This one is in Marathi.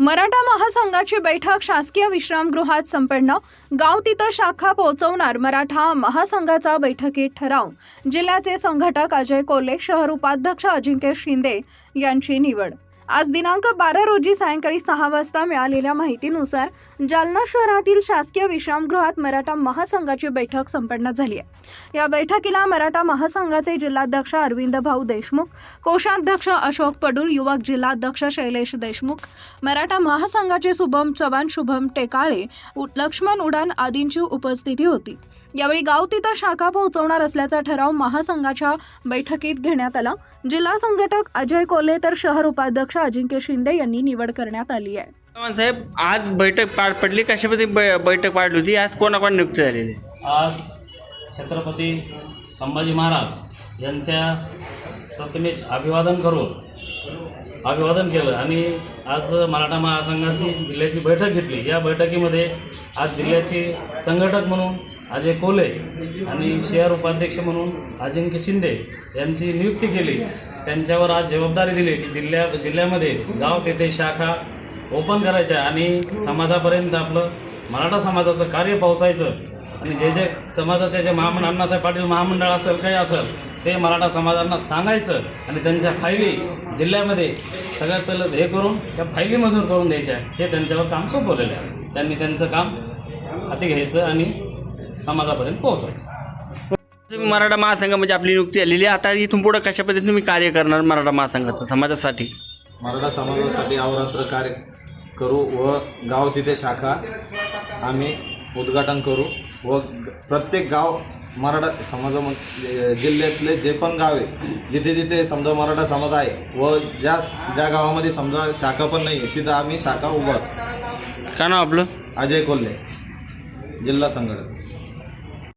मराठा महासंघाची बैठक शासकीय विश्रामगृहात संपन्न. गाव तिथं शाखा पोहोचवणार मराठा महासंघाचा बैठकीत ठराव. जिल्ह्याचे संघटक अजय कोल्हे शहर उपाध्यक्ष अजिंक्य शिंदे यांची निवड. आज दिनांक बारा रोजी सायंकाळी सहा वाजता मिळालेल्या माहितीनुसार जालना शहरातील शासकीय विश्रामगृहात मराठा महासंघाची बैठक संपन्न झाली आहे. या बैठकीला मराठा महासंघाचे जिल्हाध्यक्ष अरविंद भाऊ देशमुख कोषाध्यक्ष अशोक पडुल युवक जिल्हाध्यक्ष शैलेश देशमुख मराठा महासंघाचे शुभम चव्हाण शुभम टेकाळे उ- लक्ष्मण उडान आदींची उपस्थिती होती. यावेळी गाव तिथं शाखा पोहोचवणार असल्याचा ठराव महासंघाच्या बैठकीत घेण्यात आला. जिल्हा संघटक अजय कोल्हे तर शहर उपाध्यक्ष अजिंक्य शिंदे यांनी निवड करण्यात आली आहे. साहेब आज बैठक पार पडली कशामध्ये बै- बैठक पाडली होती? आज कोणाकोण नियुक्त झालेली आज छत्रपती संभाजी महाराज यांच्या प्रथमेश अभिवादन करून अभिवादन केलं आणि आज मराठा महासंघाची जिल्ह्याची बैठक घेतली. या बैठकीमध्ये आज जिल्ह्याचे संघटक म्हणून अजय कोले आणि शहर उपाध्यक्ष म्हणून अजिंक्य शिंदे यांची नियुक्ती केली. त्यांच्यावर आज जबाबदारी दिली की जिल्ह्या जिल्ह्यामध्ये गाव तेथे शाखा ओपन करायच्या आणि समाजापर्यंत आपलं मराठा समाजाचं कार्य पोहोचायचं. आणि जे जे समाजाचे जे महामंड अण्णासाहेब पाटील महामंडळ असेल काही असेल ते मराठा समाजांना सांगायचं आणि त्यांच्या फायली जिल्ह्यामध्ये सगळ्यात पहिलं हे करून त्या फायली मंजूर करून द्यायच्या हे त्यांच्यावर काम सोपवलेलं आहे. त्यांनी त्यांचं काम हाती घ्यायचं आणि समाजापर्यंत पोहोचायचं. तुम्ही मराठा महासंघामध्ये आपली नियुक्ती आलेली आहे. आता इथून पुढे कशा पद्धतीने तुम्ही कार्य करणार मराठा महासंघाचं समाजासाठी? मराठा समाजासाठी अवरात्र कार्य करू व गाव तिथे शाखा आम्ही उद्घाटन करू व प्रत्येक गाव मराठा समाजामध्ये जिल्ह्यातले जे पण गाव आहे जिथे जिथे समजा मराठा समाज आहे व ज्या ज्या गावामध्ये समजा शाखा पण नाही आहे तिथं आम्ही शाखा उभार. का नाव आपलं? अजय कोल्हे जिल्हा संघटक